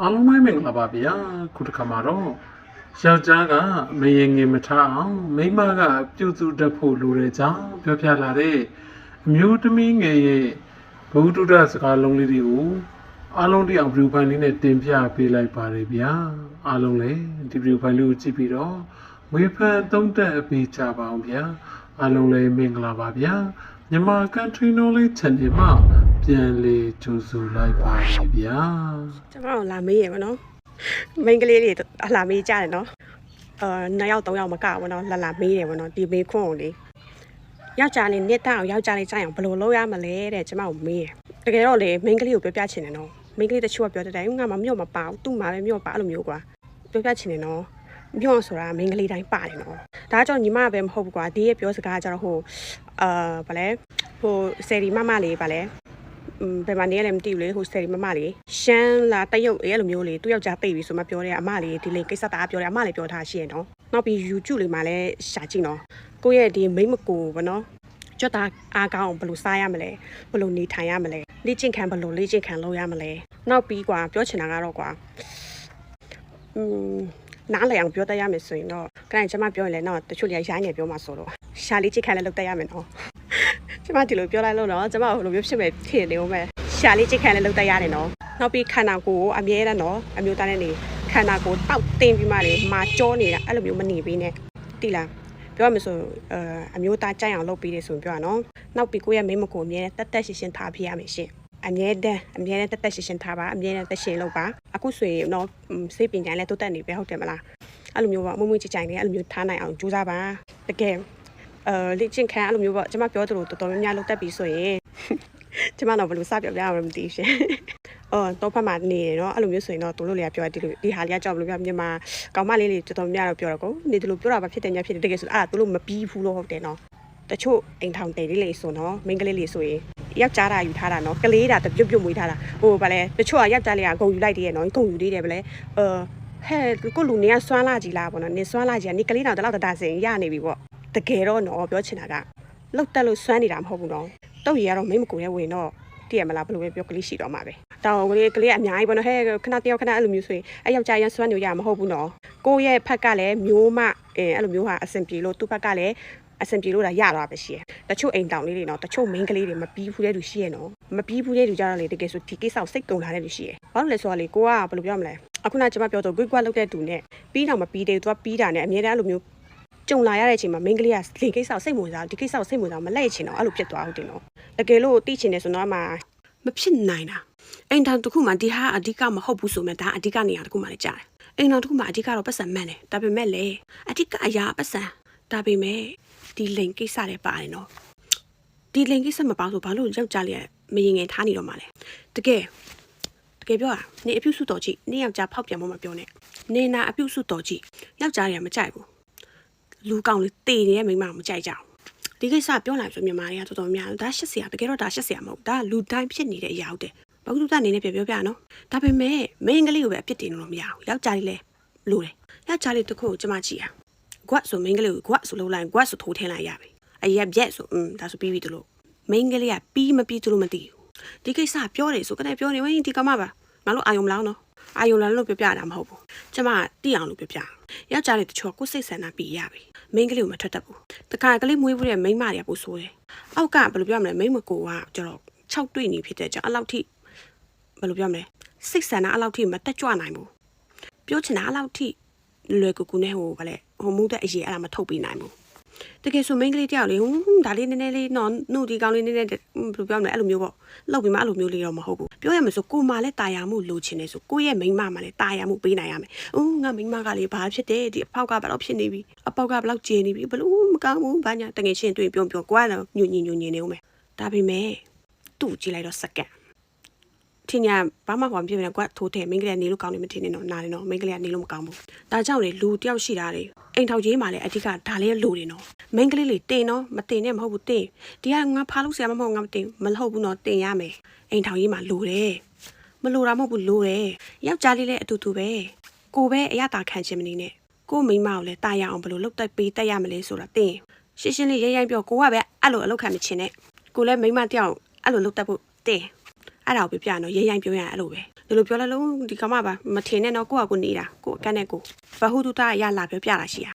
အားလုံးပဲမင်္ဂလာပါဗျာခုတစ်ခါမှာတော့ယောက်ျားကမရင်ငင်မထအောင်မိန်းမကပြုစုတတ်ဖို့လိုတဲ့ကြောင်းပြောပြလာတဲ့အမျိုးသမီးငယ်ရဲ့ဘုဒ္ဓဒစကားလုံးလေးတွေကိုအားလုံးတိအောင်ဗီဒီယိုဖိုင်လေးနဲ့တင်ပြပေးလိုက်ပါတယ်ဗျာအားလုံးလည်းဒီဗီဒီယိုဖိုင်လေးကိုကြည့်ပြီးတော့ဝေဖန်သုံးသပ်ပေးကြပါအောင်ဗျာအားလုံးလည်းမင်္ဂလာပါဗျာမြန်မာ country knowledge channel မှာ ပြန်လေကြိုဆိုလိုက်ပါတယ်ဗျာကျမတို့လာမေးရမနော်မိန်းကလေးတွေလာမေးကြတယ်နော်အာနှစ်ယောက်သုံးယောက်မကဘူးနော်လာလာမေးတယ်ဗောနော်ဒီမေးခွန်းကိုလေယောက်ျားလေးနှစ်တောင်ယောက်ျားလေးကြိုင်အောင်ဘယ်လိုလုပ်ရမလဲတဲ့ကျမကိုမေးတယ်တကယ်တော့လေမိန်းကလေးကိုပြောပြချင်တယ်နော်မိန်းကလေးတချို့ကပြောတဲ့တိုင်းငါမမြို့မပါဘူးသူ့မှာပဲမြို့ပါအဲ့လိုမျိုးကွာပြောပြချင်တယ်နော်မြို့ဆိုတာမိန်းကလေးတိုင်းပါတယ်နော်ဒါကြောင့်ညီမပဲမဟုတ်ဘူးကွာဒီရဲ့ပြောစကားကြတော့ဟိုအာဗာလဲဟိုဆယ်ဒီမမလေးဗာလဲอืม ဘယ်မှာနေရလဲမသိဘူးလေဟိုဆယ်ရီမမလေးရှမ်းလာတရုတ်အဲ့လိုမျိုးလေသူ့ယောက်ျားတိတ်ပြီဆိုမှပြောတယ်အမလေးဒီလေကိစ္စသားပြောတယ်အမလေးပြောထားရှိရနော်နောက်ပြီး YouTube လေးမှာလည်းရှာကြည့်နော်ကိုယ့်ရဲ့ဒီမိမ့်မကိုဗောနော်ကြွတာအားကောင်းအောင်ဘယ်လိုစားရမလဲဘယ်လိုနေထိုင်ရမလဲလေ့ကျင့်ခံဘယ်လိုလေ့ကျင့်ခံလုပ်ရမလဲနောက်ပြီးကွာပြောချင်တာကတော့ကွာอืม နားလည်အောင်ပြောတတ်ရမယ်ဆိုရင်တော့ခဏကျမပြောရင်လည်းတော့တချို့လေရိုင်းနေပြောမှာဆိုတော့ရှာလေးချစ်ခံလည်းလုပ်တတ်ရမယ်နော်ကျမဒီလိုပြောလိုက်လို့တော့ကျမဘယ်လိုမျိုးဖြစ်မဲ့ဖြစ်နေဦးမယ်ရှာလေးချစ်ခံလည်းလုပ်တတ်ရတယ်နော်နောက်ပြီးခန္ဓာကိုယ်ကိုအမြဲတမ်းနော်အမျိုးသားနဲ့နေခန္ဓာကိုယ်တောက်တင်ပြီးမှလေမာကြောနေတာအဲ့လိုမျိုးမနေပေးနဲ့တိလားပြောရမယ်ဆိုအဲအမျိုးသားကြိုက်အောင်လုပ်ပေးတယ်ဆိုရင်ပြောရနော်နောက်ပြီးကိုယ့်ရဲ့မိန်းမကိုအမြဲတက်တက်ရှင်းရှင်းထားပြရမယ်ရှင် အမြဲတမ်းအမြဲတမ်းတက်တက်ရှင်းရှင်းထားပါအမြဲတမ်းတက်ရှင်းလုပ်ပါအခုဆိုရင်တော့စိတ်ပညာလည်းတိုးတက်နေပဲဟုတ်တယ်မလားအဲ့လိုမျိုးပေါ့မွမွချစ်ချိုင်နေအဲ့လိုမျိုးထားနိုင်အောင်ကြိုးစားပါတကယ်အဲလေ့ကျင့်ခံအဲ့လိုမျိုးပေါ့ကျွန်မပြောသလိုတော်တော်များများလုပ်တတ်ပြီဆိုရင်ကျမတော့ဘယ်လိုစပြောပြရမလဲမသိဘူးရှင်။အော်တော့ဖတ်မှနေရနော်အဲ့လိုမျိုးဆိုရင်တော့သူတို့လေးကပြောဒီလိုဒီဟာလေးကကြောက်ဘယ်လိုပြောမြန်မာကောင်မလေးလေးတော်တော်များများတော့ပြောတော့ကိုနေဒီလိုပြောတာပါဖြစ်တယ်ညာဖြစ်တယ်တကယ်ဆိုအဲ့ဒါသူတို့မပြီးဘူးလို့ဟုတ်တယ်နော်။တချို့အိမ်ထောင်တယ်လေးလေးဆိုနော်မိန်းကလေးလေးဆိုရင် ယောက်ျားတာယူထားတာနော်ကလေးတာတပြုတ်ပြုတ်မွေးထားတာဟိုဗာလဲတချို့ကယောက်ျားလေးကဂုံယူလိုက်တည်းရဲ့နော်ဂုံယူသေးတယ်ဗလဲအာဟဲ့ကိုလူနေကစွမ်းလာကြည်လားပေါ့နော်နေစွမ်းလာကြည်ကနေကလေးတောင်တလောက်တဒါစင်ရနေပြီပေါ့တကယ်တော့နော်ပြောချင်တာကလောက်တက်လို့စွမ်းနေတာမဟုတ်ဘူးနော်တုတ်ရီကတော့မိမကူနဲ့ဝင်တော့တည့်ရမလားဘယ်လိုပဲပြောကလေးရှိတော့မှာပဲတောင်းကလေးကလေးအများကြီးပေါ့နော်ဟဲ့ခဏတယောက်ခဏအဲ့လိုမျိုးဆိုရင်အဲ့ယောက်ျားရန်စွမ်းနေရမှာမဟုတ်ဘူးနော်ကိုယ့်ရဲ့ဖက်ကလည်းမျိုးမအဲအဲ့လိုမျိုးဟာအဆင်ပြေလို့သူ့ဖက်ကလည်း အဆင်ပြေလို့ဒါရတော့ပဲရှိရယ်တချို့အိမ်တောင်လေးတွေနော်တချို့မိန်းကလေးတွေမပြီးဘူးတဲ့လူရှိရယ်နော်မပြီးဘူးတဲ့လူကြတော့လေတကယ်ဆိုဒီကိစ္စကိုစိတ်ကုန်လာတဲ့လူရှိရယ်ဘာလို့လဲဆိုတော့လေကိုကဘယ်လိုပြောမလဲအခုနကကျွန်မပြောတော့ quick quick လုပ်တဲ့သူနဲ့ပြီးတော့မပြီးသေးဘူးသူကပြီးတာနဲ့အများတန်းအဲ့လိုမျိုးကြုံလာရတဲ့အချိန်မှာမိန်းကလေးကလေကိစ္စကိုစိတ်ဝင်စားဒီကိစ္စကိုစိတ်ဝင်စားမလဲချင်တော့အဲ့လိုဖြစ်သွားဟုတ်တယ်နော်တကယ်လို့သိချင်တယ်ဆိုတော့မှမဖြစ်နိုင်တာအိမ်ထောင်တစ်ခုမှဒီဟာအဓိကမဟုတ်ဘူးဆိုမှဒါအဓိကနေရာတစ်ခုမှလည်းကြားတယ်အိမ်ထောင်တစ်ခုမှအဓိကတော့ပတ်စံမှန်တယ်ဒါပေမဲ့လေအဓိကအရာပတ်စံဒါပေမဲ့ ဒီလိန်ကိစ္စလည်းပါတယ်နော်ဒီလိန်ကိစ္စမပါဆိုဘာလို့ယောက်ျားလေးကမရင်ငယ်ထားနေတော့မှလဲတကယ်တကယ်ပြောတာနေအပြုစုတော်ကြည့်နေယောက်ျားဖောက်ပြန်မမပြောနဲ့နေနာအပြုစုတော်ကြည့်ယောက်ျားတွေကမကြိုက်ဘူးလူကောင်လေးတေနေတဲ့မိန်းမကမကြိုက်ကြဘူးဒီကိစ္စပြောလိုက်ဆိုမြန်မာတွေကတော်တော်များများဒါရှက်စရာတကယ်တော့ဒါရှက်စရာမဟုတ်ဒါလူတိုင်းဖြစ်နေတဲ့အရာဟုတ်တယ်ဘာလို့သူအနေနဲ့ပြောပြောပြနော်ဒါပေမဲ့မိန်းကလေးကိုပဲအပြစ်တင်လို့မရဘူးယောက်ျားလေးလည်းလိုတယ်ယောက်ျားလေးတစ်ခုကိုကျမကြည့်ရ ကွက်ဆိုမိန်းကလေးကိုကွက်ဆိုလုံးလိုက်ကွက်ဆိုထိုးထင်းလိုက်ရပြီအရက်ရက်ဆိုอืมဒါဆိုပြီးပြီတို့လို့မိန်းကလေးကပြီးမပြီးတို့လို့မသိဘူးဒီကိစ္စပြောတယ်ဆိုကနေပြောနေဝင်းဒီကမပါငါတို့အာယုံမလောင်းနော်အာယုံလာလို့ပြောပြတာမဟုတ်ဘူးကျမတိအောင်လို့ပြောပြယောက်ျားလေးတချို့ကကိုယ်စိတ်ဆန္ဒပြီးရပြီမိန်းကလေးကိုမထွက်တတ်ဘူးတခါကလေးမွေးဖို့တဲ့မိန်းမတွေကပိုဆိုးတယ်အောက်ကဘယ်လိုပြောမလဲမိန်းမကိုကကျတော့6တွေ့နေဖြစ်တဲ့ကြောင့်အဲ့လောက်ထိဘယ်လိုပြောမလဲစိတ်ဆန္ဒအဲ့လောက်ထိမတက်ကြွနိုင်ဘူးပြောချင်တာအဲ့လောက်ထိ လွယ်ကူကူနဲ့ဟိုဗာလဲဟိုမှုတဲ့အရေးအဲ့ဒါမထုတ်ပြနိုင်ဘူးတကယ်ဆိုမိန်းကလေးတယောက်လေဟွန်းဒါလေးနည်းနည်းလေးနော်နှုတ်ဒီကောင်းလေးနည်းနည်းဘယ်လိုပြောမလဲအဲ့လိုမျိုးပေါ့လောက်ပြီးမှအဲ့လိုမျိုးလေးတော့မဟုတ်ဘူးပြောရမယ်ဆိုကိုမလည်းတာယာမှုလိုချင်တယ်ဆိုကိုရဲ့မိန်းမမှလည်းတာယာမှုပေးနိုင်ရမယ်။ဦးငါမိန်းမကလေဘာဖြစ်တယ်ဒီအဖောက်ကဘယ်လောက်ဖြစ်နေပြီအပေါက်ကဘယ်လောက်ကျေနေပြီဘလို့မကောင်းဘူးဘာညာတကယ်ချင်းတွေ့ပြောပြောကွာတော့ညွညင်ညွညင်နေဦးမယ်။ဒါပေမဲ့သူ့ကိုကြည့်လိုက်တော့စက္ကန့် ထင်ညာဘာမှဟောမဖြစ်ဘူးကွာထိုးတယ်မိန်းကလေးကနေလို့ကောင်းနေမထင်နဲ့တော့နားနေတော့မိန်းကလေးကနေလို့မကောင်းဘူး။ဒါကြောင့်လေလူတယောက်ရှိတာလေအိမ်ထောက်ကြီးမှလည်းအဓိကဒါလေးလိုတယ်နော်။မိန်းကလေးလေးတင်နော်မတင်နဲ့မဟုတ်ဘူးတင်ဒီကငါဖားလို့ဆရာမမဟုတ်ငါမတင်မဟုတ်ဘူးနော်တင်ရမယ်အိမ်ထောက်ကြီးမှလိုတယ်မလိုတာမဟုတ်ဘူးလိုတယ်ယောက်ျားလေးလည်းအတူတူပဲကိုပဲအရတာခံခြင်းမနေနဲ့ကိုမိန်းမကိုလည်းတာရအောင်ဘယ်လိုလုပ်တက်ပေးတက်ရမလဲဆိုတာတင်ရှင်းရှင်းလေးရဲရဲပြောကိုကပဲအဲ့လိုအလုပ်ခံမချင်နဲ့ကိုလည်းမိန်းမတယောက်အဲ့လိုလုပ်တက်ဖို့တင် အဲ့ဒါကိုပြပြနော်ရဲရဲပြောရရင်အဲ့လိုပဲလူယ်လိုပြောလဲလို့ဒီကမပါမထင်နဲ့တော့ကိုယ့်အကူနေတာကိုယ့်အကန့်နဲ့ကိုယ်ဘဟုတုတရလာပြောပြတာရှိရ